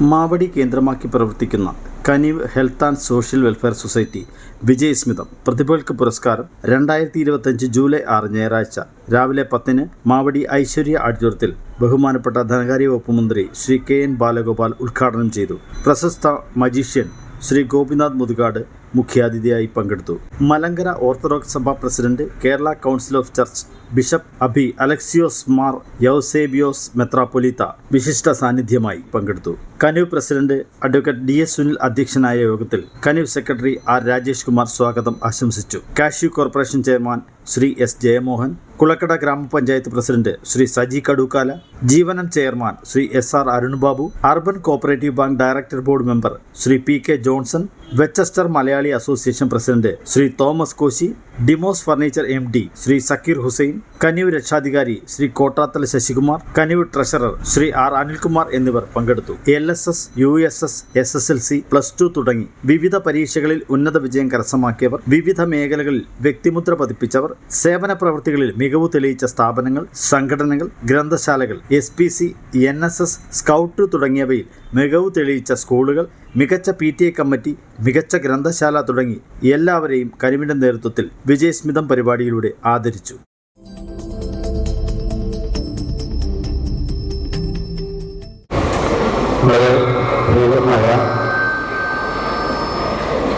മാവടി കേന്ദ്രമാക്കി പ്രവർത്തിക്കുന്ന Kaniv health and social welfare society Vijayasmitham പ്രതിഭകൾക്ക് പുരസ്കാരം രണ്ടായിരത്തി ഇരുപത്തഞ്ച് ജൂലൈ ആറ് ഞായറാഴ്ച രാവിലെ പത്തിന് മാവടി ഐശ്വര്യ ആഡിറ്റോറിയത്തിൽ ബഹുമാനപ്പെട്ട ധനകാര്യ വകുപ്പ് മന്ത്രി ശ്രീ കെ എൻ ബാലഗോപാൽ ഉദ്ഘാടനം ചെയ്തു. പ്രശസ്ത മജീഷ്യൻ ശ്രീ ഗോപിനാഥ് മുതുകാട് മുഖ്യാതിഥിയായി പങ്കെടുത്തു. മലങ്കര ഓർത്തഡോക്സ് സഭ president Kerala council of church bishop Abi Alexios Mar Yausebios മെത്രാപൊലീത്ത വിശിഷ്ട സാന്നിധ്യമായി പങ്കെടുത്തു. Kaniv president advocate D S Sunil അധ്യക്ഷനായ യോഗത്തിൽ കനീവ് സെക്രട്ടറി ആർ രാജേഷ് കുമാർ സ്വാഗതം ആശംസിച്ചു. Cashew corporation chairman Shri S Jayamohan Kulakkada Gramapanchayat president Shri Saji Kadukkala Jeevanam chairman Shri S R Arunbabu urban cooperative bank director board member Shri P K Johnson Westchester Malayali association president Shri Thomas Koshy Demos furniture M D Shri Zakir Hussain Kaniv രക്ഷാധികാരി ശ്രീ കോട്ടാത്തല ശശികുമാർ കനിവ് treasurer Shri R Anilkumar എന്നിവർ പങ്കെടുത്തു. L S S U S S S S L C plus two തുടങ്ങി വിവിധ പരീക്ഷകളിൽ ഉന്നത വിജയം കരസ്ഥമാക്കിയവർ വിവിധ മേഖലകളിൽ വ്യക്തിമുദ്ര പതിപ്പിച്ചവർ സേവന പ്രവൃത്തികളിൽ മികവ് തെളിയിച്ച സ്ഥാപനങ്ങൾ സംഘടനകൾ ഗ്രന്ഥശാലകൾ S P C N S S scout തുടങ്ങിയവയിൽ മികവ് തെളിയിച്ച സ്കൂളുകൾ മികച്ച പി ടി എ കമ്മിറ്റി മികച്ച ഗ്രന്ഥശാല തുടങ്ങി എല്ലാവരെയും കരിമിന്റെ നേതൃത്വത്തിൽ വിജയസ്മിതം പരിപാടിയിലൂടെ ആദരിച്ചു.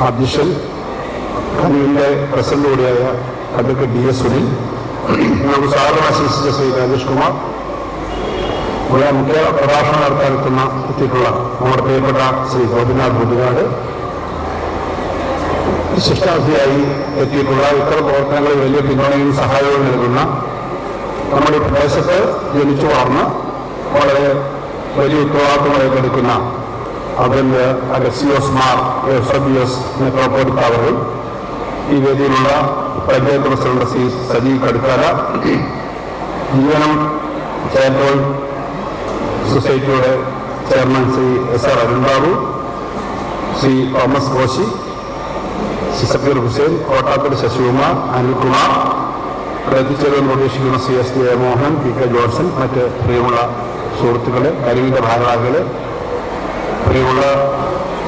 അധ്യക്ഷൻ കനുവിന്റെ പ്രസിഡന്റ് കൂടിയായ അഡ്വക്കേറ്റ് ഡി എസ് സുനിൽ നമുക്ക് സ്വാഗതം ആശംസിച്ച ശ്രീ രാജേഷ് കുമാർ ഇവിടെ മുഖ്യ പ്രഭാഷണം നടത്താനെത്തുന്ന എത്തിയിട്ടുള്ള നമ്മുടെ പ്രിയപ്പെട്ട ശ്രീ ഗോപിനാഥ് ബുദ്ധിനാട്. ശിഷ്ടാർത്ഥിയായി എത്തിയിട്ടുള്ള ഇത്തരം പ്രവർത്തനങ്ങളിൽ വലിയ പിന്തുണയും സഹായവും നൽകുന്ന നമ്മുടെ പ്രദേശത്ത് ജനിച്ചു വളർന്ന് വളരെ വലിയ ഉത്തരവാദിത്തങ്ങൾ ഏറ്റെടുക്കുന്ന അതിന്റെ അഗസിയോസ് മാർ എസബിയോസ് എസ് അവർ ഈ വേദിയിലുള്ള പഞ്ചായത്ത് പ്രസിഡന്റ് ശ്രീ സജീവ് കടുക്കാല ജീവനം ചേർത്തോൾ സൊസൈറ്റിയുടെ chairman Shri S R Arunbabu Shri Thomas Koshy Shri Safeer Hussain Kottakkal Sasikumar Anilkumar എത്തിച്ചേരാൻ പ്രതീക്ഷിക്കുന്ന C S D Mohan P K Johnson മറ്റ് പ്രിയമുള്ള സുഹൃത്തുക്കളെ കരിവിന്റെ ഭാരവാഹികളെ പ്രിയമുള്ള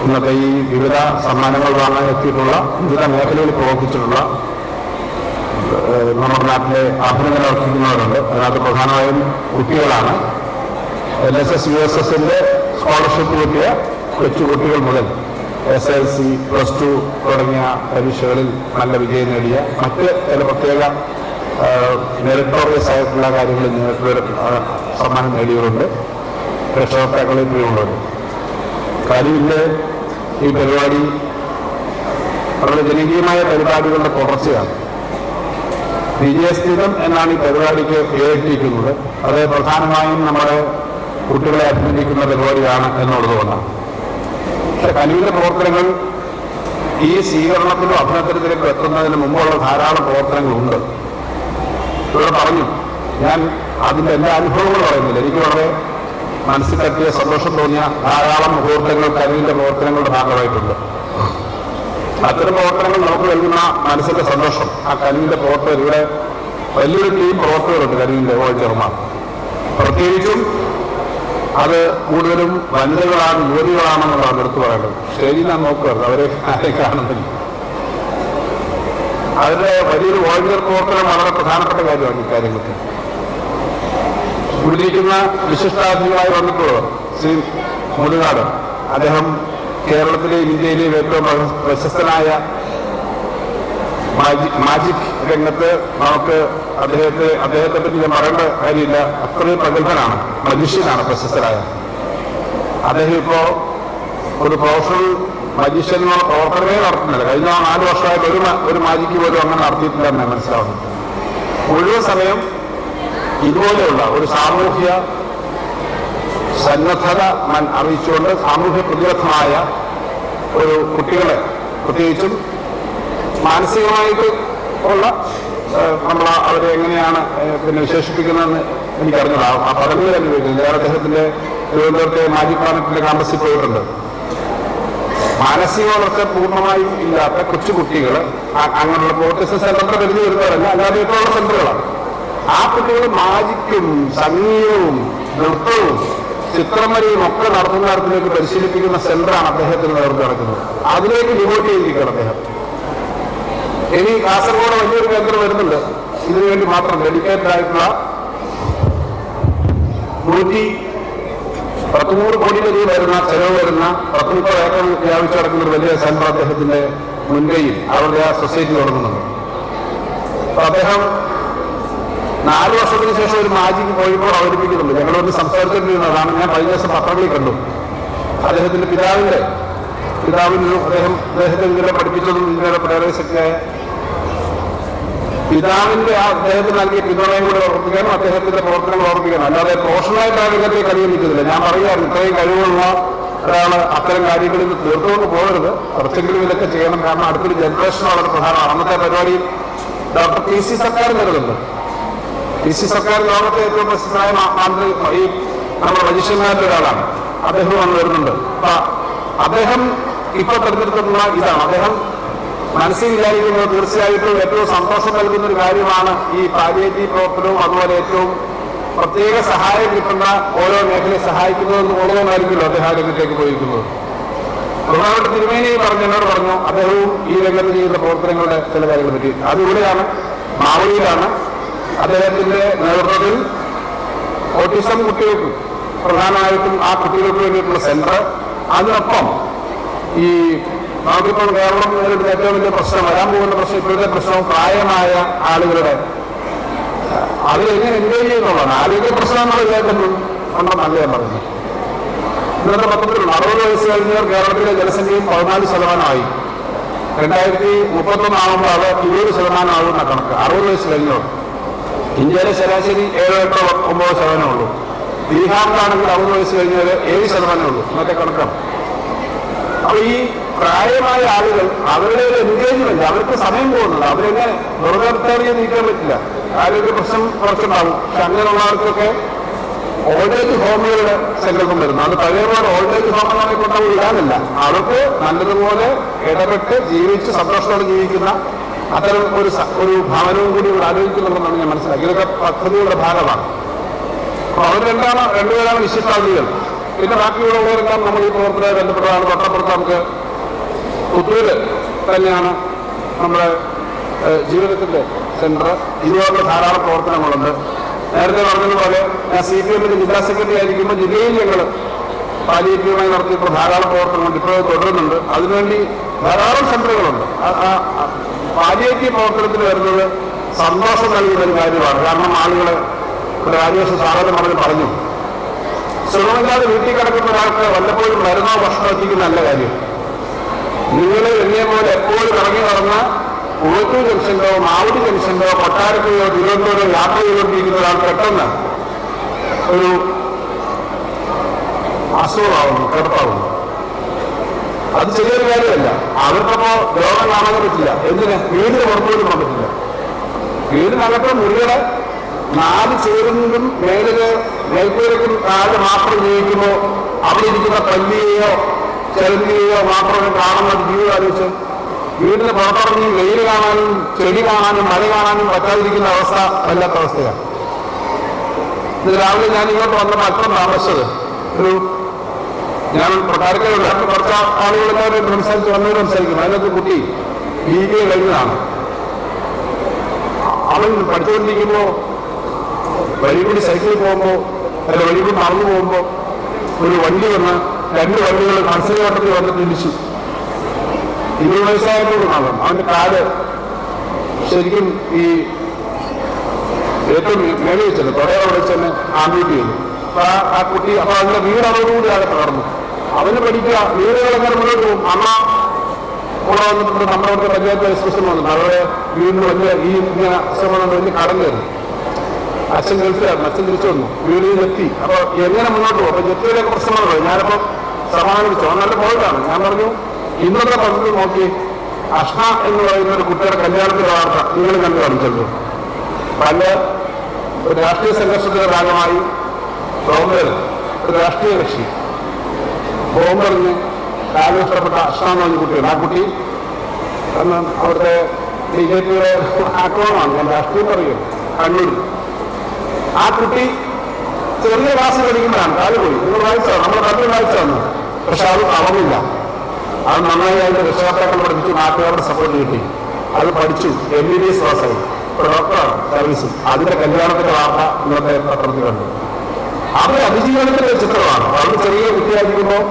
ഇന്നത്തെ ഈ വിവിധ സമ്മാനങ്ങൾ വാങ്ങാൻ എത്തിയിട്ടുള്ള വിവിധ മേഖലകളിൽ പ്രവർത്തിച്ചിട്ടുള്ള ഏഹ്, നമ്മുടെ നാട്ടിലെ അഭിനന്ദനം അർഹിക്കുന്നവരുണ്ട്. അതിനകത്ത് പ്രധാനമായും കുട്ടികളാണ്. L S S U S എസിന്റെ സ്കോളർഷിപ്പ് കിട്ടിയ കൊച്ചു കുട്ടികൾ മുതൽ S L C plus two തുടങ്ങിയ പരീക്ഷകളിൽ നല്ല വിജയം നേടിയ മറ്റ് ചില പ്രത്യേക മെറിറ്റോറിയസ് ആയിട്ടുള്ള കാര്യങ്ങളിൽ നിങ്ങൾക്ക് സമ്മാനം നേടിയവരുണ്ട്. രക്ഷകർത്താക്കളിൽ പ്രിയമുള്ളവർ കാര്യമില്ല ഈ പരിപാടി വളരെ ജനകീയമായ പരിപാടികളുടെ തുടർച്ചയാണ്. വിജയസ്ഥിതം എന്നാണ് ഈ പരിപാടിക്ക് പേരിട്ടിരിക്കുന്നത്. അത് പ്രധാനമായും നമ്മുടെ കുട്ടികളെ അഭിനന്ദിക്കുന്ന പരിപാടിയാണ് എന്നുള്ളത് കൊണ്ടാണ്. പക്ഷെ കനിവിന്റെ പ്രവർത്തനങ്ങൾ ഈ സ്വീകരണത്തിലും അഭിനന്ദനത്തിലേക്ക് എത്തുന്നതിന് മുമ്പുള്ള ധാരാളം പ്രവർത്തനങ്ങളുണ്ട്. ഇവിടെ പറഞ്ഞു ഞാൻ അതിന്റെ എല്ലാ അനുഭവങ്ങളും പറയുന്നില്ല. എനിക്ക് വളരെ മനസ്സിൽ തട്ടിയ സന്തോഷം തോന്നിയ ധാരാളം മുഹൂർത്തങ്ങൾ കനിവിന്റെ പ്രവർത്തനങ്ങളുടെ ഭാഗമായിട്ടുണ്ട്. അത്തരം പ്രവർത്തനങ്ങൾ നമുക്ക് നൽകുന്ന മനസ്സിന്റെ സന്തോഷം ആ കനിവിന്റെ പ്രവർത്തകർ ഇവിടെ വലിയൊരു ടീം പ്രവർത്തകരുണ്ട് കനിവിന്റെ വോളണ്ടിയർമാർ പ്രത്യേകിച്ചും അത് കൂടുതലും വനിതകളാണ് യുവതികളാണെന്നുള്ളതാണ് എടുത്തു പറയേണ്ടത്. ശരി ഞാൻ നോക്കരുത് അവരെ കാണുന്നില്ല. അതിന്റെ വലിയൊരു വോളണ്ടിയർ പ്രവർത്തനം വളരെ പ്രധാനപ്പെട്ട കാര്യമാണ് ഇക്കാര്യങ്ങൾക്ക് ഇവിടെയിരിക്കുന്ന വിശിഷ്ടാതിഥികളായി വന്നിട്ടുള്ളത് ശ്രീ മുതുകാട് അദ്ദേഹം കേരളത്തിലെയും ഇന്ത്യയിലെയും ഏറ്റവും പ്രശസ്തനായ മാജിക് രംഗത്ത് നമുക്ക് അദ്ദേഹത്തെ അദ്ദേഹത്തെ പറ്റി ഞാൻ പറയേണ്ട കാര്യമില്ല. അത്രയും പ്രഗത്ഭനാണ് മജിഷ്യനാണ് പ്രശസ്തരായ അദ്ദേഹം ഇപ്പോ ഒരു പ്രൊഫഷണൽ മജിഷ്യനോ പ്രവർത്തനമേ നടത്തുന്നില്ല. കഴിഞ്ഞ നാല് വർഷമായിട്ട് ഒരു ഒരു മാജിക്ക് പോലും അങ്ങനെ നടത്തിയിട്ടില്ല എന്ന് മനസ്സിലാവുന്നത്. മനസ്സിലാവുന്നു മുഴുവൻ സമയം ഇതുപോലെയുള്ള ഒരു സാമൂഹ്യ സന്നദ്ധത അറിയിച്ചുകൊണ്ട് സാമൂഹ്യ പ്രതിബദ്ധമായ ഒരു കുട്ടികളെ പ്രത്യേകിച്ചും മാനസികമായിട്ട് ഉള്ള നമ്മൾ അവരെ എങ്ങനെയാണ് പിന്നെ വിശേഷിപ്പിക്കുന്നതെന്ന് എനിക്കറിഞ്ഞില്ല ആ- പദങ്ങൾ തന്നെ ചോദിക്കുന്നത് ഞാൻ അദ്ദേഹത്തിന്റെ തിരുവനന്തപുരത്തെ മാജിക് പ്ലാനറ്റിന്റെ ക്യാമ്പസിൽ പോയിട്ടുണ്ട്? മാനസിക വളർച്ച പൂർണമായും ഇല്ലാത്ത കൊച്ചുകുട്ടികൾ അങ്ങനെയുള്ള പ്രോട്ടീസ് സെന്ററിന്റെ പരിധി വരുന്നവരല്ല അല്ലാതെ ഇപ്പോഴുള്ള സെന്ററുകളാണ്. ആ കുട്ടികൾ മാജിക്കും സംഗീതവും നൃത്തവും ചിത്രം വരെയും ഒക്കെ നടത്തുന്ന തരത്തിലേക്ക് പരിശീലിപ്പിക്കുന്ന സെന്ററാണ് അദ്ദേഹത്തിന് നേതൃത്വം നടക്കുന്നത്. അതിലേക്ക് ഡിവോട്ട് ചെയ്തിരിക്കുകയാണ് അദ്ദേഹം. ഇനി കാസർഗോഡ് വലിയൊരു കേന്ദ്രം വരുന്നുണ്ട്. ഇതിനു വേണ്ടി മാത്രം ഡെഡിക്കേറ്റഡ് ആയിട്ടുള്ള നൂറ്റി പത്തുനൂറ് കോടി വരെ വരുന്ന ചെലവ് വരുന്ന പത്തുനൂറ് ഏക്കർ വ്യാപിച്ചു കിടക്കുന്ന ഒരു വലിയ സെന്റർ അദ്ദേഹത്തിന്റെ മുൻകൈയിൽ. അവരുടെ ആ സൊസൈറ്റി തുടങ്ങുന്നുണ്ട്. അപ്പൊ അദ്ദേഹം നാല് വർഷത്തിന് ശേഷം ഒരു മാജിക്ക് കോഴിക്കോട് അവതരിപ്പിക്കുന്നുണ്ട്. ഞങ്ങളൊന്ന് സംസാരിച്ചിട്ടുള്ളതാണ് ഞാൻ കഴിഞ്ഞ ദിവസം പത്രങ്ങളിൽ കണ്ടു. അദ്ദേഹത്തിന്റെ പിതാവിന്റെ പിതാവിന് അദ്ദേഹം അദ്ദേഹത്തെ ഇങ്ങനെ പഠിപ്പിച്ചതും ഇതിന്റെ പ്രേരകശക്തിയായ പിതാവിന്റെ ആ അദ്ദേഹത്തിന് നൽകിയ പിന്തുണയും കൂടെ ഓർപ്പിക്കണം അദ്ദേഹത്തിന്റെ പ്രവർത്തനങ്ങൾ ഓർപ്പിക്കണം അല്ലാതെ പ്രൊഫഷണലായിട്ട് ആ രംഗത്തെ കഴിവ് നിൽക്കുന്നില്ല ഞാൻ പറയുകയാണ് ഇത്രയും കഴിവുള്ള ഒരാൾ അത്തരം കാര്യങ്ങളിൽ നിന്ന് തീർത്തുകൊണ്ട് പോകരുത്. കുറച്ചെങ്കിലും ഇതൊക്കെ ചെയ്യണം. കാരണം അടുത്തൊരു ജനറേഷൻ വളരെ പ്രധാനമാണ്. അന്നത്തെ പരിപാടി ഡോക്ടർ പി സി സർക്കാർ വരുന്നുണ്ട് പി സി സർക്കാർ ലോകത്തെ ഏറ്റവും പ്രസിദ്ധമായ മാ- മന്ത്രി ഈ നമ്മുടെ മനുഷ്യന്മാരിൽ ഒരാളാണ്. അദ്ദേഹം വന്ന് വരുന്നുണ്ട്. അപ്പൊ അദ്ദേഹം ഇപ്പൊ തെരഞ്ഞെടുത്തിട്ടുള്ള ഇതാണ്. അദ്ദേഹം മനസ്സിൽ വിചാരിക്കുന്നത് തീർച്ചയായിട്ടും ഏറ്റവും സന്തോഷം നൽകുന്ന ഒരു കാര്യമാണ് ഈ പാലിയേറ്റീവ് പ്രവർത്തനവും അതുപോലെ ഏറ്റവും പ്രത്യേക സഹായം കിട്ടുന്ന ഓരോ മേഖലയെ സഹായിക്കുന്നതെന്ന് ഓരോന്നായിരിക്കുമല്ലോ അദ്ദേഹം രംഗത്തേക്ക് പോയിരിക്കുന്നത്. പ്രധാനപ്പെട്ട തിരുമേനി പറഞ്ഞു എന്നോട് പറഞ്ഞു അദ്ദേഹവും ഈ രംഗത്ത് ചെയ്യുന്ന പ്രവർത്തനങ്ങളുടെ ചില കാര്യങ്ങളെ പറ്റി. അതിവിടെയാണ് മാവളിയിലാണ് അദ്ദേഹത്തിന്റെ നേതൃത്വത്തിൽ ഓട്ടിസം കുട്ടികൾക്ക് പ്രധാനമായിട്ടും ആ കുട്ടികൾക്ക് വേണ്ടിയിട്ടുള്ള സെന്റർ. അതിനൊപ്പം ഈ നമുക്കിപ്പോൾ കേരളം നേരിടുന്ന ഏറ്റവും വലിയ പ്രശ്നം വരാൻ പോകുന്ന പ്രശ്നം ഇപ്പോഴത്തെ പ്രശ്നം പ്രായമായ ആളുകളുടെ അതിലെങ്ങനെ എൻജോയ് ചെയ്യുന്നുള്ളതാണ്. ആരോഗ്യ പ്രശ്നം നമ്മൾ കേൾക്കുന്നു ഉണ്ടെന്നല്ല ഞാൻ പറഞ്ഞു ഇന്നത്തെ പത്രത്തിലുള്ള അറുപത് വയസ്സ് കഴിഞ്ഞവർ കേരളത്തിലെ ജനസംഖ്യയും പതിനാല് ശതമാനമായി. രണ്ടായിരത്തി മുപ്പത്തൊന്ന് ആകുമ്പോൾ അത് ഇരുപത് ശതമാനം ആകുന്ന കണക്ക്. അറുപത് വയസ്സ് കഴിഞ്ഞവർ. ഇന്ത്യയിലെ ശരാശരി ഏഴ് എട്ടോ ഒമ്പത് ശതമാനമേ ഉള്ളൂ. ബീഹാറിലാണെങ്കിൽ അറുപത് വയസ്സ് കഴിഞ്ഞവർ ഏഴ് ശതമാനമേ ഉള്ളൂ. ഇന്നത്തെ കണക്കാണ്. അപ്പൊ ഈ പ്രായമായ ആളുകൾ അവരുടെ ഒരു എൻഗേജ്മെന്റ് അവർക്ക് സമയം പോകുന്നുണ്ട്. അവരെങ്ങനെ വെറുതെ നീക്കാൻ പറ്റില്ല. ആരോഗ്യ പ്രശ്നം കുറച്ചുണ്ടാവും. പക്ഷെ അങ്ങനെയുള്ളവർക്കൊക്കെ ഓൾഡ് ഏജ് ഹോമുകളുടെ സങ്കല്പം വരുന്നു. അത് പഴയ ഓൾഡ് ഏജ് ഹോമുകളെ കൊണ്ട് അവർ ഇടാനില്ല. അവർക്ക് നല്ലതുപോലെ ഇടപെട്ട് ജീവിച്ച് സന്തോഷത്തോടെ ജീവിക്കുന്ന അത്തരം ഒരു ഒരു ഭവനവും കൂടി ഇവിടെ ആലോചിക്കുന്നുണ്ടെന്നാണ് ഞാൻ മനസ്സിലാക്കി ഇതൊക്കെ പദ്ധതിയുടെ ഭാഗമാണ്. അപ്പൊ അവർ രണ്ടാണ് രണ്ടുപേരാണ് വിശിഷ്ടാതിഥികൾ. പിന്നെ ബാക്കിയുള്ളവരെല്ലാം നമ്മൾ ഈ പ്രവർത്തനവുമായി ബന്ധപ്പെട്ടതാണ്. തൊട്ടപ്പുറത്ത് നമുക്ക് പുത്തൂര് തന്നെയാണ് നമ്മുടെ ജീവിതത്തിന്റെ സെന്റർ ഇതുപോലുള്ള ധാരാളം പ്രവർത്തനങ്ങളുണ്ട്. നേരത്തെ പറഞ്ഞതുപോലെ ഞാൻ സി പി എമ്മിന്റെ ജില്ലാ സെക്രട്ടറി ആയിരിക്കുമ്പോൾ ജില്ലയിൽ ഞങ്ങൾ പാലിയേറ്റീവുമായി നടത്തിയിട്ടുള്ള ധാരാളം പ്രവർത്തനങ്ങൾ ഇപ്പോഴും തുടരുന്നുണ്ട്. അതിനുവേണ്ടി ധാരാളം ആ പാലിയേറ്റീവ് പ്രവർത്തനത്തിൽ വരുന്നത് സന്തോഷം നൽകുന്ന ഒരു കാര്യമാണ്. കാരണം ആളുകളെ ഒരു രാജേഷ് സാധനം പറഞ്ഞ് പറഞ്ഞു. സുഖമില്ലാതെ വീട്ടിൽ കിടക്കുന്ന ഒരാൾക്ക് വല്ലപ്പോഴും മരുന്നോ ഭക്ഷണമോ എത്തിക്കുന്ന നല്ല കാര്യം. നിങ്ങൾ എന്നെ പോലെ എപ്പോഴും ഇറങ്ങി നടന്ന ഉഴത്തൂർ ജംഗ്ഷനിലോ മാവുടി ജംഗ്ഷനിലോ കൊട്ടാരത്തിലോ തിരുവനന്തപുരം യാത്ര ചെയ്തുകൊണ്ടിരിക്കുന്ന ഒരാൾ പെട്ടെന്ന് ഒരു അസുഖമാവുന്നു കിടപ്പാവുന്നു. അത് ചെറിയൊരു കാര്യമല്ല. അവർക്കപ്പോ രോഗം കാണാൻ പറ്റില്ല. എന്തിന്? വീടിന് പുറത്തോട്ട് പോകാൻ പറ്റില്ല. വീടിനകത്ത് മുറിയുടെ നാല് ചേരുന്നതും മേലിൽ മേൽക്കൂരക്കും താഴെ മാത്രം ജീവിക്കുമ്പോൾ അവിടെ ഇരിക്കുന്ന പല്ലിയെയോ ചെറുതിയെയോ മാത്രം കാണുന്ന ഒരു ജീവിതം ആലോചിച്ച് വീടിന് പുറത്തിറങ്ങി വെയിൽ കാണാനും ചെടി കാണാനും മഴ കാണാനും പറ്റാതിരിക്കുന്ന അവസ്ഥ വല്ലാത്ത അവസ്ഥയാണ്. ഇത് രാവിലെ ഞാൻ ഇങ്ങോട്ട് വന്നപ്പോൾ അല്പം താമസിച്ചത്. ഒരു ഞാൻ കൊട്ടാരക്കരയുള്ള കുറച്ച് ആളുകളെല്ലാവരും സംസാരിച്ച് വന്നവർ സംസാരിക്കും അതിനകത്ത് കുട്ടി ബി കഴിഞ്ഞതാണ് അവൻ പഠിച്ചുകൊണ്ടിരിക്കുമ്പോൾ വഴികൂടി സൈക്കിളിൽ പോകുമ്പോൾ അല്ല വഴികൂടി നടന്നു പോകുമ്പോൾ ഒരു വണ്ടി വന്ന് രണ്ട് വണ്ടികൾ മത്സരഘട്ടത്തിൽ വന്നിട്ട് ഇടിച്ചു ഇരുപത് വയസ്സായപ്പോഴും അവന്റെ കാൽ ശരിക്കും ഈ ഏറ്റവും മേലെ വെച്ചത് തൊടയോടെ അവിടെ തന്നെ ആൺകുട്ടി ചെയ്തു. അപ്പൊ ആ- കുട്ടി അപ്പൊ അതിന്റെ വീട് അതോടുകൂടി ആകെ തകർന്നു അവന് പഠിക്കുക വീടുകൾ എങ്ങനെ മുന്നോട്ട് പോകും അമ്മ കൂടെ വന്നിട്ടുണ്ട് നമ്മുടെ അവിടുത്തെ പഞ്ചായത്ത് എക്സ്പ്രഷൻ വന്നിട്ടുണ്ട് അവരുടെ വീടിന് വലിയ ഈ ഇങ്ങനെ ശ്രമം കടന്നു വരുന്നു അച്ഛൻ ഗൾഫിലായിരുന്നു അച്ഛൻ തിരിച്ചു വന്നു. വീടിൽ എത്തി. അപ്പൊ എങ്ങനെ മുന്നോട്ട് പോകും? അപ്പൊ ജെത്തിയിലൊക്കെ പ്രശ്നമാണ് ഞാനിപ്പോ സമാധാനിച്ചു അവൻ നല്ല പോയിട്ടാണ് ഞാൻ പറഞ്ഞു ഇന്നത്തെ പദ്ധതി നോക്കി. അഷ്ണ എന്ന് പറയുന്ന ഒരു കുട്ടിയുടെ കല്യാണത്തിന്റെ വാർത്ത നിങ്ങൾ കണ്ടു കാണിച്ചല്ലോ. പല രാഷ്ട്രീയ സംഘർഷത്തിന്റെ ഭാഗമായി ബോംബേർ ഒരു രാഷ്ട്രീയ കക്ഷി കാര്യം ഇഷ്ടപ്പെട്ട അഷ്ണ എന്ന് കുട്ടിയാണ്. ആ കുട്ടി കാരണം അവിടുത്തെ ബി ജെ പിയുടെ ആക്രമണമാണ്. ഞാൻ രാഷ്ട്രീയം പറയും. കണ്ണൂർ ആ കുട്ടി ചെറിയ ക്ലാസ് പഠിക്കുന്നതാണ് കാലുപോയി നിങ്ങൾ വായിച്ചോ? നമ്മൾ കല്ല് വായിച്ചതാണ് പക്ഷെ അത് തളർന്നില്ല അത് നന്നായി അതിന്റെ രക്ഷകർത്താക്കൾ പഠിപ്പിച്ചു നാട്ടുകാരുടെ സപ്പോർട്ട് കിട്ടി. അത് പഠിച്ചു എം ബി ബി എസ് പാസ്സായി ഇപ്പൊ ഡോക്ടറാണ് സർവീസും അതിന്റെ കല്യാണത്തിന്റെ വാർത്ത ഇന്നത്തെ പത്രത്തിൽ കണ്ടു. അത് അതിജീവനത്തിന്റെ ചിത്രമാണ്. വളരെ ചെറിയ കുട്ടിയായിരിക്കുമ്പോൾ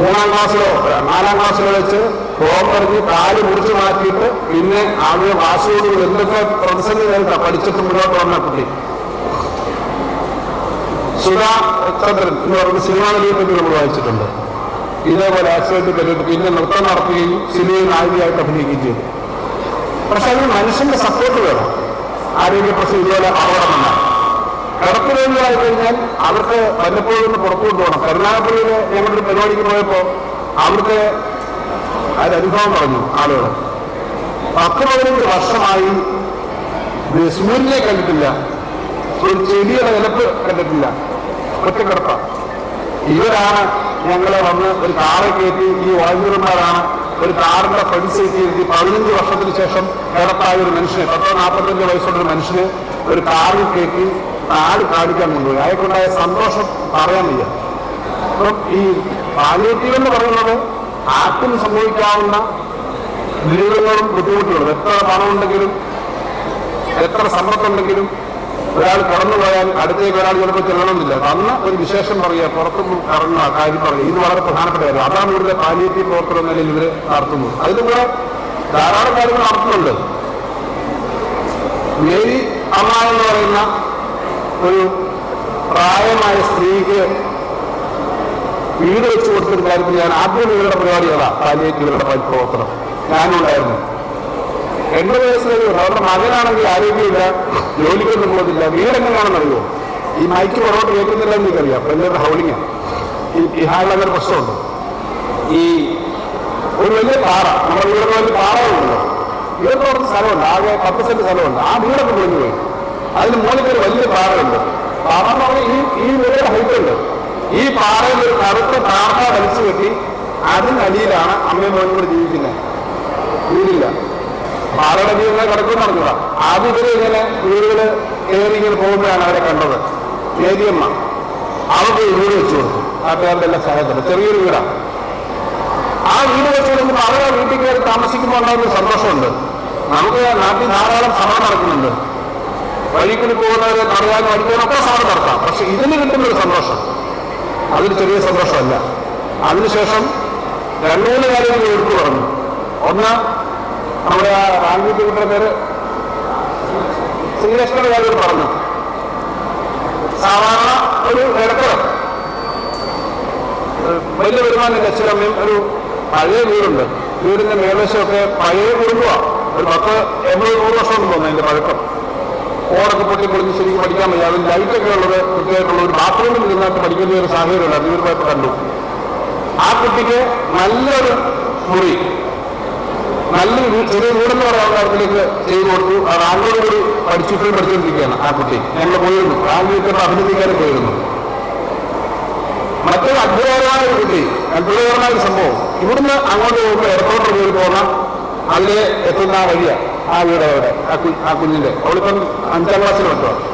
മൂന്നാം ക്ലാസ്സിലോ നാലാം ക്ലാസ്സിലോ വെച്ച് ഫോം പറഞ്ഞ് കാൽ മുറിച്ച് മാറ്റിയിട്ട് പിന്നെ ആദ്യം വാശിയോട് എന്തൊക്കെ പ്രതിസന്ധി നേരിട്ട പഠിച്ചിട്ട് മുന്നോട്ട് വന്ന കുട്ടി. സുധാ ചന്ദ്രൻ എന്ന് പറയുന്ന സിനിമാ നമ്മൾ വായിച്ചിട്ടുണ്ട് ഇതേപോലെ ആക്സിഡന്റ് പറ്റി പിന്നെ നൃത്തം നടത്തുകയും സിനിമയിൽ നായികയായിട്ട് അഭിനയിക്കുകയും ചെയ്തു. പക്ഷെ അതിന് മനുഷ്യന്റെ സപ്പോർട്ട് വേണം. ആരോഗ്യ പ്രശ്നം ഇതുപോലെ അപകടമല്ല കിടപ്പുരോഗികളായി കഴിഞ്ഞാൽ അവർക്ക് വല്ലപ്പോഴും ഒന്ന് പുറത്തു കൊണ്ടുപോകണം. കരുനാഗപ്പള്ളിയിൽ ഞങ്ങളൊരു പരിപാടിക്ക് പോയപ്പോൾ അവിടുത്തെ അതിനനുഭവം പറഞ്ഞു ആളുകൾ. പത്ത് പതിനഞ്ച് വർഷമായി സൂര്യനെ കണ്ടിട്ടില്ല. ഒരു ചെടിയുടെ നിലപ്പ് കണ്ടിട്ടില്ല. ഒറ്റക്കിടപ്പ. ഇവരാണ് ഞങ്ങളെ വന്ന് ഒരു കാറ് കയറ്റി ഈ വായുവിന്മാരാണ് ഒരു കാറിന്റെ സീറ്റിൽ ഇരുത്തി പതിനഞ്ച് വർഷത്തിന് ശേഷം ഏറെത്തായ ഒരു മനുഷ്യനെ പത്തോ നാൽപ്പത്തഞ്ച് വയസ്സുള്ള ഒരു മനുഷ്യന് ഒരു കാറിൽ കയറ്റി നാട് കാണിക്കാൻ കൊണ്ടുപോയി. അയാൾക്കുണ്ടായ സന്തോഷം പറയാൻ വയ്യ. അപ്പം ഈ പാലിയേറ്റീവ് എന്ന് പറയുന്നത് ആർക്കും സംഭവിക്കാവുന്ന ദുരിതങ്ങളും ബുദ്ധിമുട്ടുകളും. എത്ര പണമുണ്ടെങ്കിലും എത്ര സമ്പത്തുണ്ടെങ്കിലും ഒരാൾ കടന്നു പോയാൽ അടുത്തേക്ക് ഒരാൾ ചിലപ്പോൾ ചെല്ലണമെന്നില്ല. അന്ന് ഒരു വിശേഷം പറയുക പുറത്തുനിന്ന് കറങ്ങുക കാര്യം പറയുക. ഇത് വളരെ പ്രധാനപ്പെട്ട കാര്യം. അതാണ് ഇവരുടെ പാലിയേറ്റീവ് പ്രവർത്തനം എന്ന നിലയിൽ ഇവർ നടത്തുന്നത്. അതിന് കൂടെ ധാരാളം കാര്യങ്ങൾ നടത്തുന്നുണ്ട്. മേരി അമ്മ എന്ന് പറയുന്ന ഒരു പ്രായമായ സ്ത്രീക്ക് വീട് വെച്ച് കൊടുത്തിട്ട് കാര്യത്തിൽ ഞാൻ ആദ്യം ഇവരുടെ പരിപാടികളാണ് പാലിയേറ്റീവുകളുടെ പ്രവർത്തനം ഞാനും ഉണ്ടായിരുന്നു എൺപത് വയസ്സിലേക്ക് അവരുടെ മകനാണെങ്കിൽ ആരോഗ്യമില്ല ജോലിക്കൊന്നും പോകുന്നില്ല വീടെങ്ങനെയാണെന്നറിയോ ഈ മൈക്ക് പുറകോട്ട് കേൾക്കുന്നില്ല എന്ന് എനിക്കറിയാം. വലിയൊരു ഹൗളിങ്ങാണ് ഈ ഹാളിൽ അങ്ങനെ പ്രശ്നമുണ്ട്. ഈ ഒരു വലിയ പാറ നമ്മുടെ വീടിന് വലിയ പാറകളുണ്ടല്ലോ. കുറച്ച് സ്ഥലമുണ്ട് ആകെ പത്ത് സെന്റ് സ്ഥലമുണ്ട്. ആ വീടൊക്കെ പൊളിഞ്ഞു പോയി. അതിന് മുകളിൽ ഒരു വലിയ പാറയുണ്ട്. പാറ എന്ന് പറഞ്ഞാൽ ഈ ഈ വീടിന്റെ ഹൈറ്റ് ഉണ്ട്. ഈ പാറയിൽ ഒരു കറുത്ത പാറ വലിച്ചു കെട്ടി അതിനടിയിലാണ് അമ്മയും മോനും കൂടെ ജീവിക്കുന്നത്. വീടില്ല. പാറയുടെ ജീവിതം കിടക്കും നടക്കുക ആദ്യം ഇവർ ഇങ്ങനെ വീടുകൾ കയറി ഇങ്ങനെ പോകുമ്പോഴാണ് അവരെ കണ്ടത്. മേരിയമ്മ അവർക്ക് വീട് വെച്ചു കൊടുത്തു. നാട്ടുകാരുടെ എല്ലാം സഹായത്തിലും ചെറിയൊരു വീടാണ് ആ വീട് വെച്ച് കൊടുക്കുമ്പോൾ അവരെ വീട്ടിൽ കയറി താമസിക്കുമ്പോൾ ഉണ്ടാകുന്ന സന്തോഷമുണ്ട്. നമുക്ക് നാട്ടിൽ ധാരാളം സമരം നടക്കുന്നുണ്ട്. വഴിക്കൂടി പോകുന്നവരെ തടയാനും അടിക്കാനും ഒക്കെ സമരം നടത്താം. പക്ഷെ ഇതിന് കിട്ടുന്ന ഒരു സന്തോഷം. അതൊരു ചെറിയ സന്തോഷമല്ല. അതിനുശേഷം രണ്ടു മൂന്ന് കാര്യങ്ങൾ എടുത്തു പറഞ്ഞു. ഒന്ന് നമ്മുടെ റാങ്കി കുട്ടിയുടെ പേര് ശ്രീലക്ഷ്മണ കാര്യം പറഞ്ഞു. സാധാരണ ഒരു ഇടത്തരം. വലിയ വരുമാനം അച്ഛനമ്മയും ഒരു പഴയ വീടുണ്ട്. വീടിന്റെ മേൽവശമൊക്കെ പഴയ കുടുംബമാണ് ഒരു പത്ത് എൺപത് നൂറ് വർഷം എന്ന് തോന്നുന്നു അതിന്റെ പഴക്കം. ഓടൊക്കെ പൊട്ടി പൊളിഞ്ഞ് ശരിക്കും പഠിക്കാൻ വയ്യ. അതിൽ ലൈറ്റൊക്കെ ഉള്ളത് കൃത്യമായിട്ടുള്ള ഒരു ബാത്റൂമിൽ നിന്നായിട്ട് പഠിക്കുന്ന ഒരു സാഹചര്യമുണ്ട് ഉണ്ടായിരുന്നു ഇവർ കണ്ടു. ആ കുട്ടിക്ക് നല്ലൊരു മുറി. നല്ലൊരു വീ- ചെറിയ വീടെന്ന് പറയാൻ കാര്യത്തിലേക്ക് ചെയ്തു കൊടുത്തു. റാങ്കോട് കൂടി പഠിച്ചിട്ടും പഠിച്ചുകൊണ്ടിരിക്കുകയാണ് ആ കുട്ടി. ഞങ്ങൾ പോയിരുന്നു. റാങ്ക് കിട്ടുന്ന അഭിനന്ദിക്കാനും പോയിരുന്നു. മറ്റൊരു അത്ഭുതകരമായ ഒരു കുട്ടി. അത്ഭുതകരമായ ഒരു സംഭവം. ഇവിടുന്ന് അങ്ങോട്ട് പോകുമ്പോൾ എയർപോർട്ടിൽ പോയി പോകണം അതിലെ എത്തുന്ന ആ വഴിയ. ആ വീട് അവിടെ. ആ കുഞ്ഞിന്റെ. അവിടെ അവളിപ്പം അഞ്ചാം ക്ലാസ്സിൽ വെച്ചോ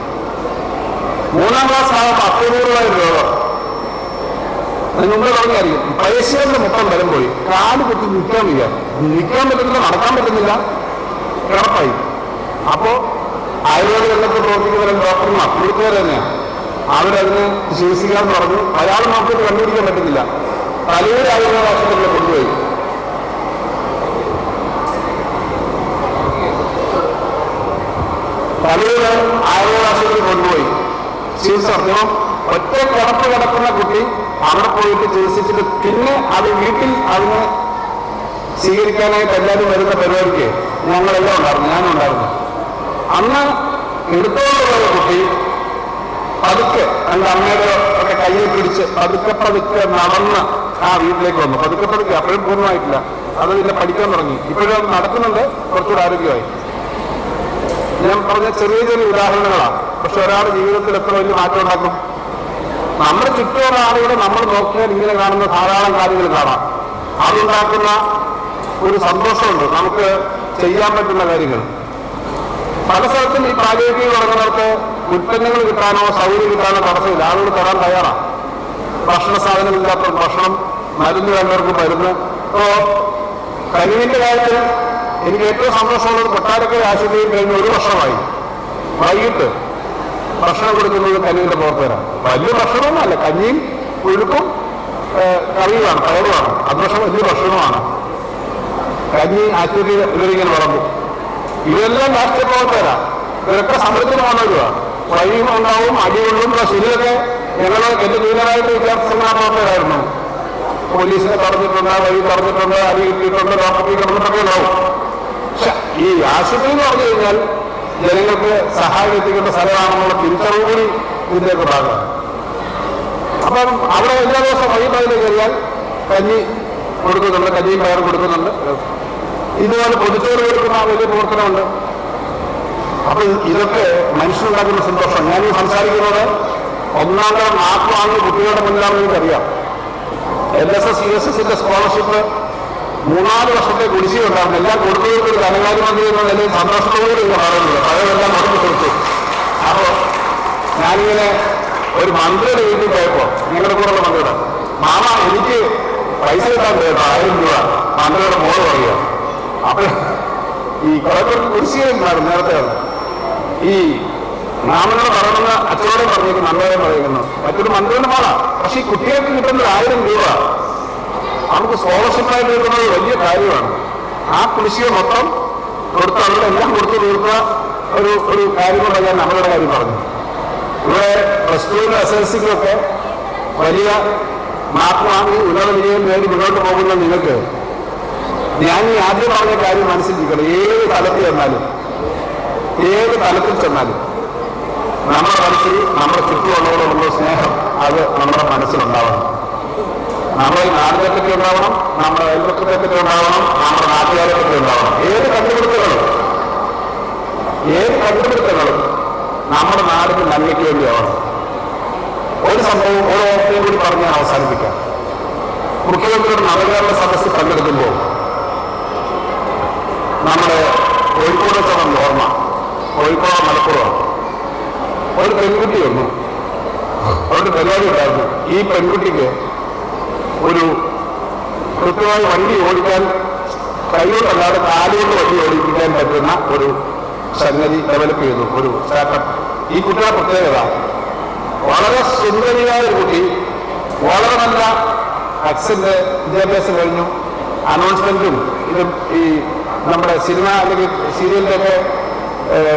മൂന്നാം ക്ലാസ് ആകുമ്പോൾ അപൂർവമായ ഒരു രോഗം അതിന് മുമ്പ് പറഞ്ഞായിരിക്കും പൈസയുടെ മൊത്തം ബലം പോയി. കാൽ കുത്തി നിൽക്കാൻ വയ്യ. നിൽക്കാൻ പറ്റുന്നില്ല നടക്കാൻ പറ്റുന്നില്ല. കിടപ്പായി. അപ്പോ ആയുർവേദ രംഗത്ത് പ്രവർത്തിക്കുന്ന ഡോക്ടർമാർ വീട്ടുകാർ തന്നെയാണ് അവരതിന് ചികിത്സിക്കാന്ന് പറഞ്ഞു. അയാൾ നോക്കിയിട്ട് കണ്ടുപിടിക്കാൻ പറ്റുന്നില്ല. തലയൂർ ആയുർവേദ ആശുപത്രിയിൽ കൊണ്ടുപോയി. തലയൂർ ആയുർവേദ ആശുപത്രിയിൽ കൊണ്ടുപോയി. ചികിത്സ നടത്തിയപ്പോൾ ഒറ്റ കിടപ്പ് കിടക്കുന്ന കുട്ടി അവിടെ പോയിട്ട് ചികിത്സിച്ചിട്ട് പിന്നെ അത് വീട്ടിൽ അതിന് സ്വീകരിക്കാനായിട്ട് എല്ലാവരും വരുന്ന പരിപാടിക്ക് ഞങ്ങളെല്ലാം ഉണ്ടായിരുന്നു ഞാനും ഉണ്ടായിരുന്നു. അന്ന് എടുത്തോണ്ടുള്ള കുട്ടി പതുക്കെ എന്റെ അമ്മയുടെ ഒക്കെ കയ്യിൽ പിടിച്ച് പതുക്കെ പതുക്കെ നടന്ന് ആ വീട്ടിലേക്ക് വന്നു. പതുക്കെ പതുക്കെ അപ്പോഴും പൂർണമായിട്ടില്ല. അത് പിന്നെ പഠിക്കാൻ തുടങ്ങി. ഇപ്പോഴും അത് നടക്കുന്നുണ്ട് കുറച്ചുകൂടെ ആരോഗ്യമായി. ഞാൻ പറഞ്ഞ ചെറിയ ചെറിയ ഉദാഹരണങ്ങളാണ്. പക്ഷെ ഒരാളുടെ ജീവിതത്തിൽ എത്ര വലിയ മാറ്റം ഉണ്ടാക്കും? നമ്മുടെ ചുറ്റുമുള്ള ആളുകളെ നമ്മൾ നോക്കിയാൽ ഇങ്ങനെ കാണുന്ന ധാരാളം കാര്യങ്ങൾ കാണാം. അതുണ്ടാക്കുന്ന ഒരു സന്തോഷമുണ്ട്. നമുക്ക് ചെയ്യാൻ പറ്റുന്ന കാര്യങ്ങൾ. പല സ്ഥലത്തും ഈ പ്രാദേശിക തുടങ്ങുന്നവർക്ക് ഉൽപ്പന്നങ്ങൾ കിട്ടാനോ സൗകര്യം കിട്ടാനോ തടസ്സമില്ല. ആളുകൾ തരാൻ തയ്യാറാണ് ഭക്ഷണ സാധനമില്ലാത്ത ഭക്ഷണം മരുന്ന് വേണ്ടവർക്ക് മരുന്ന്. അപ്പോ കരിവിന്റെ കാര്യത്തിൽ എനിക്ക് ഏറ്റവും സന്തോഷമുള്ളത് കൊട്ടാരക്കര ആശുപത്രിയിൽ കഴിഞ്ഞ ഒരു വർഷമായി. വൈകിട്ട് ഭക്ഷണം കൊടുക്കുന്നത് കനിവിന്റെ പ്രവർത്തകരാണ്. വലിയ ഭക്ഷണമൊന്നുമല്ല. കഞ്ഞിയും പുഴുക്കും കറിയുമാണ് അത് പക്ഷെ വലിയ ഭക്ഷണമാണ്. കഞ്ഞി ആശുപത്രി ഇവരിങ്ങനെ വളർന്നു ഇതെല്ലാം രാഷ്ട്രീയ പ്രവർത്തകരാണ്. ഇവരൊക്കെ സമരത്തിന് വഴിയും ഉണ്ടാവും അടികൊള്ളും ശരിയൊക്കെ ഞങ്ങൾ എന്റെ ജൂനിയറായിട്ട് വിദ്യാർത്ഥി പ്രവർത്തകരായിരുന്നു. പോലീസിനെ പറഞ്ഞിട്ടുണ്ട് വഴി പറഞ്ഞിട്ടുണ്ട് അടി കിട്ടിയിട്ടുണ്ട് ഡോക്ടർ കിടന്നിട്ടൊക്കെ ഉണ്ടാവും. ഈ ആശുപത്രി എന്ന് പറഞ്ഞു കഴിഞ്ഞാൽ ജനങ്ങൾക്ക് സഹായം എത്തിക്കേണ്ട സ്ഥലമാണെന്നുള്ള തിരിച്ചറിവ് കൂടി ഇതിന്റെയൊക്കെ ഭാഗമാണ് അപ്പം അവിടെ എല്ലാ ദിവസവും വൈകിട്ട് കയറിയാൽ കഞ്ഞി കൊടുക്കുന്നുണ്ട് കഞ്ഞിയും പയറും കൊടുക്കുന്നുണ്ട്. ഇതുപോലെ പൊതുച്ചോട് കൊടുക്കുന്ന വലിയ പ്രവർത്തനമുണ്ട്. അപ്പൊ ഇതൊക്കെ മനുഷ്യനുണ്ടാക്കുന്ന സന്തോഷം. ഞാൻ ഈ സംസാരിക്കുന്നത് ഒന്നാം തരം ആത്മാവിന് കുട്ടികളുടെ മുന്നിലാണെന്ന് എനിക്കറിയാം. L S S C S എസിന്റെ സ്കോളർഷിപ്പ് മൂന്നാൽ വർഷത്തെ കുടിശ്ശിക ഉണ്ടായിരുന്നു. എല്ലാം കൊടുത്തവർക്ക് ധനകാര്യമന്ത്രി എന്ന നിലയിൽ സന്തോഷത്തോടെ ഇത് പറയുന്നത്. പഴയതെല്ലാം മറന്നു കൊടുത്തു. അപ്പോൾ ഞാനിങ്ങനെ ഒരു മന്ത്രിയുടെ വീട്ടിൽ പോയപ്പോൾ നിങ്ങളുടെ കൂടെയുള്ള മന്ത്രിയുടെ മാമ എനിക്ക് പൈസ കിട്ടാൻ കേട്ടോ ആയിരം രൂപ. മന്ത്രിയുടെ മോൾ പറയുക. അപ്പൊ ഈ കുറെ പേർക്ക് കുടിശ്ശിക ഉണ്ടായിരുന്നു നേരത്തെ ഈ മാമനോട് പറയണമെന്ന് അച്ഛനോടും പറഞ്ഞേക്കും മന്ത്രിയോടും പറയുന്നു. മറ്റൊരു മന്ത്രിയുടെ മോളാ. പക്ഷെ ഈ കുട്ടികൾക്ക് കിട്ടുന്നത് ആയിരം രൂപ. നമുക്ക് സ്കോളർഷിപ്പായിട്ട് കിട്ടുന്നത് വലിയ കാര്യമാണ്. ആ കൃഷിയെ മൊത്തം കൊടുത്ത് അവരുടെ എല്ലാം കൊടുത്ത് തീർത്ത ഒരു ഒരു കാര്യം കൂടെ ഞാൻ നമ്മളുടെ കാര്യം പറഞ്ഞു ഇവിടെ പ്ലസ് ടുവിലും എസ് എൽ സിക്കൊക്കെ വലിയ മാർക്ക് വാങ്ങി ഉന്നത വിജയം നേടി മുന്നോട്ട് പോകുന്ന നിങ്ങൾക്ക്. ഞാൻ ഈ ആദ്യം പറഞ്ഞ കാര്യം മനസ്സിലിരിക്കണം. ഏത് തലത്തിൽ ചെന്നാലും ഏത് തലത്തിൽ ചെന്നാലും നമ്മുടെ മനസ്സിൽ നമ്മുടെ ചുറ്റുമുള്ളവരോടുള്ള സ്നേഹം അത് നമ്മുടെ മനസ്സിലുണ്ടാവണം. നമ്മുടെ നാടിനെ പറ്റി ഉണ്ടാവണം നമ്മുടെ അയൽപക്ഷത്തെ പറ്റി ഉണ്ടാവണം നമ്മുടെ നാട്ടുകാരെ പറ്റി ഉണ്ടാവണം ഏത് കണ്ടുപിടുത്തങ്ങളും ഏത് കണ്ടുപിടുത്തങ്ങളും നമ്മുടെ നാടിന് നന്മയ്ക്ക് വേണ്ടിയാവണം. ഒരു സംഭവം ഒരു ഓർമ്മയും കൂടി പറഞ്ഞ് അവസാനിപ്പിക്കാം. മുഖ്യമന്ത്രിയുടെ നവകേരള സദസ്സിൽ പങ്കെടുക്കുമ്പോൾ നമ്മുടെ കോഴിക്കോട് വെച്ചാണ് ഓർമ്മ കോഴിക്കോട് മലപ്പുറം. ഒരു പെൺകുട്ടി വന്നു അവരുടെ പരിപാടി ഉണ്ടായിരുന്നു. ഈ പെൺകുട്ടിക്ക് ഒരു കൃത്യമായി വണ്ടി ഓടിക്കാൻ കൈകൊണ്ടല്ലാതെ കാലുകൊണ്ട് വണ്ടി ഓടിപ്പിക്കാൻ പറ്റുന്ന ഒരു സംഗതി ഡെവലപ്പ് ചെയ്തു ഒരു സ്റ്റാർട്ടപ്പ് ഈ കുട്ടിയുടെ പ്രത്യേകത വളരെ സുന്ദരിയായ ഒരു കുട്ടി വളരെ നല്ല അച്ഛന്റെ വിദ്യാഭ്യാസം കഴിഞ്ഞു. അനൗൺസ്മെന്റും ഇതും ഈ നമ്മുടെ സിനിമ അല്ലെങ്കിൽ സീരിയലിന്റെ ഒക്കെ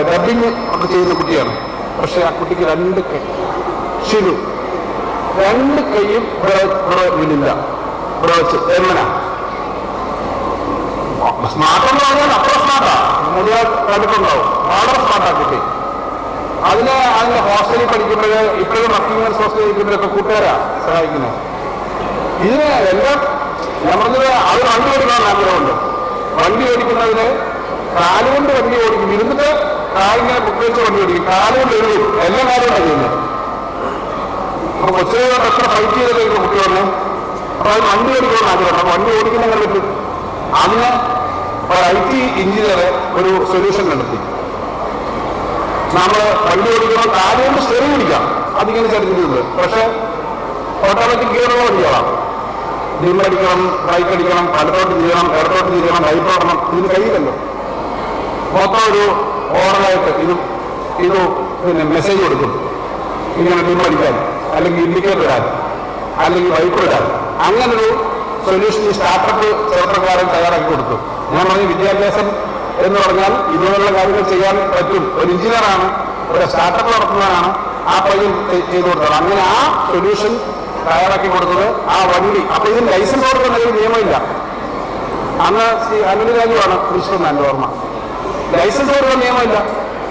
ഡബിങ് ഒക്കെ ചെയ്യുന്ന കുട്ടിയാണ്. പക്ഷെ ആ കുട്ടിക്ക് രണ്ട് ഷിലു രണ്ട് കൈയും ഇവിടെ വെച്ച് എമ്മന. സ്മാർട്ട് പറഞ്ഞാൽ അത്ര സ്മാർട്ടാ. വളരെ സ്മാർട്ടാ അതിന് അതിന്റെ ഹോസ്റ്റലിൽ പഠിക്കുമ്പോൾ ഇപ്പോഴും വർക്കിംഗ് ഹോസ്റ്റലിൽ ഇരിക്കുമ്പോഴൊക്കെ കൂട്ടുകാരാ സഹായിക്കുന്നത്. ഇതിന് എല്ലാം പറഞ്ഞത് അത് വണ്ടി ഓടിക്കാൻ ആഗ്രഹമുണ്ട്. വണ്ടി ഓടിക്കുന്നതിന് കാലുകൊണ്ട് വണ്ടി ഓടിക്കും. ഇരുന്നിട്ട് കാലിങ്ങനെ കുത്തിവെച്ച് വണ്ടി ഓടിക്കും. കാലുകൊണ്ട് എഴുതും എല്ലാ കാര്യമാണ് ചെയ്യുന്നത്. അപ്പൊ കൊച്ചുകളോട് എത്ര ഫൈറ്റ് ചെയ്തൊക്കെ കുട്ടി വന്നു അപ്പൊ അത് വണ്ടി ഓടിക്കണം ആഗ്രഹം. വണ്ടി ഓടിക്കുന്ന കണ്ടിട്ട് അതിന് ഒരു ഐ ടി ഒരു സൊല്യൂഷൻ കണ്ടെത്തി. നമ്മൾ വണ്ടി ഓടിക്കുമ്പോൾ കാര്യം സ്റ്റെറി പിടിക്കാം. അതിങ്ങനെ ചരിച്ചിട്ടുണ്ട് പക്ഷെ ഓട്ടോമാറ്റിക് ഗിയറുള്ള വണ്ടികളാണ് ഡിമ്മടിക്കണം ബ്രൈക്ക് അടിക്കണം വലത്തോട്ട് തിരിയണം ഇടത്തോട്ട് തിരിയണം ലൈറ്റ് ഓടണം ഇതിന് കഴിയില്ലല്ലോ. മൊത്തം ഒരു ഓർഡറായിട്ട് ഇത് ഇത് പിന്നെ മെസ്സേജ് കൊടുക്കും. ഇങ്ങനെ ഡിമ്മടിക്കാൻ അല്ലെങ്കിൽ ഇൻഡിക്കേറ്റർ ഇടാൻ അല്ലെങ്കിൽ വൈപ്പ് ഇടാൻ അങ്ങനൊരു സൊല്യൂഷൻ ഈ സ്റ്റാർട്ടപ്പ് ചെറുപ്പക്കാരൻ തയ്യാറാക്കി കൊടുത്തു. ഞാൻ പറഞ്ഞ വിദ്യാഭ്യാസം എന്ന് പറഞ്ഞാൽ ഇതുപോലുള്ള കാര്യങ്ങൾ ചെയ്യാൻ പറ്റും. ഒരു എഞ്ചിനീയറാണ് ഒരു സ്റ്റാർട്ടപ്പ് നടത്തുന്നതാണ് ആ പയ്യൻ ചെയ്തു കൊടുത്തത്. അങ്ങനെ ആ സൊല്യൂഷൻ തയ്യാറാക്കി കൊടുത്തത് ആ വണ്ടി അപ്പൊ ഇതിന് ലൈസൻസ് കൊടുക്കുന്ന നിയമമില്ല. അന്ന് ശ്രീ അനിൽ രാജുവാണ് വിശ്വം എന്റെ ഓർമ്മ ലൈസൻസ് കൊടുക്കുന്ന നിയമമില്ല.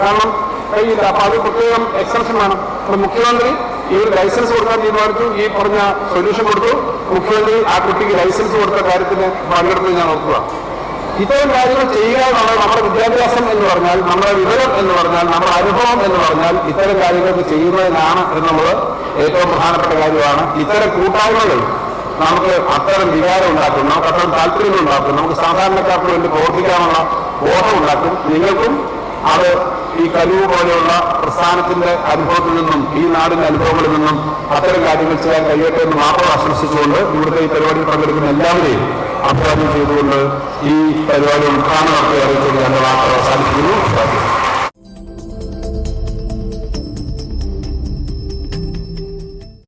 കാരണം കഴിയില്ല. അപ്പൊ അത് പ്രത്യേകം എക്സംഷൻ വേണം. മുഖ്യമന്ത്രി ഈ ലൈസൻസ് കൊടുക്കാൻ തീരുമാനിച്ചു. ഈ പറഞ്ഞ സൊല്യൂഷൻ കൊടുത്തു. മുഖ്യമന്ത്രി ആ കുട്ടിക്ക് ലൈസൻസ് കൊടുത്ത കാര്യത്തിന് പങ്കെടുത്ത് ഞാൻ ഓർക്കുക. ഇത്തരം കാര്യങ്ങൾ ചെയ്യുക നമ്മുടെ വിദ്യാഭ്യാസം എന്ന് പറഞ്ഞാൽ നമ്മുടെ വിവരം എന്ന് പറഞ്ഞാൽ നമ്മുടെ അനുഭവം എന്ന് പറഞ്ഞാൽ ഇത്തരം കാര്യങ്ങൾക്ക് ചെയ്യുന്നതിനാണ് എന്നുള്ളത് ഏറ്റവും പ്രധാനപ്പെട്ട കാര്യമാണ്. ഇത്തരം കൂട്ടായ്മകൾ നമുക്ക് അത്തരം വികാരം ഉണ്ടാക്കും. നമുക്ക് അത്തരം താല്പര്യങ്ങൾ ഉണ്ടാക്കും. നമുക്ക് സാധാരണക്കാർക്ക് വേണ്ടി പ്രവർത്തിക്കാനുള്ള ബോധം ഉണ്ടാക്കും. നിങ്ങൾക്കും അത് ഈ കലൂർ പോലെയുള്ള പ്രസ്ഥാനത്തിന്റെ അനുഭവത്തിൽ നിന്നും ഈ നാടിന്റെ അനുഭവങ്ങളിൽ നിന്നും അത്തരം കാര്യങ്ങൾ ചെയ്യാൻ കഴിയട്ടെ എന്ന് മാത്രം ആശംസിച്ചുകൊണ്ട് ഇവിടുത്തെ ഈ പരിപാടിയിൽ പങ്കെടുക്കുന്ന എല്ലാവരെയും അഭിവാദ്യം ചെയ്തുകൊണ്ട് ഈ പരിപാടി ഉദ്ഘാടനം നടത്തി അറിയിച്ചുകൊണ്ട് ഞങ്ങൾ ആ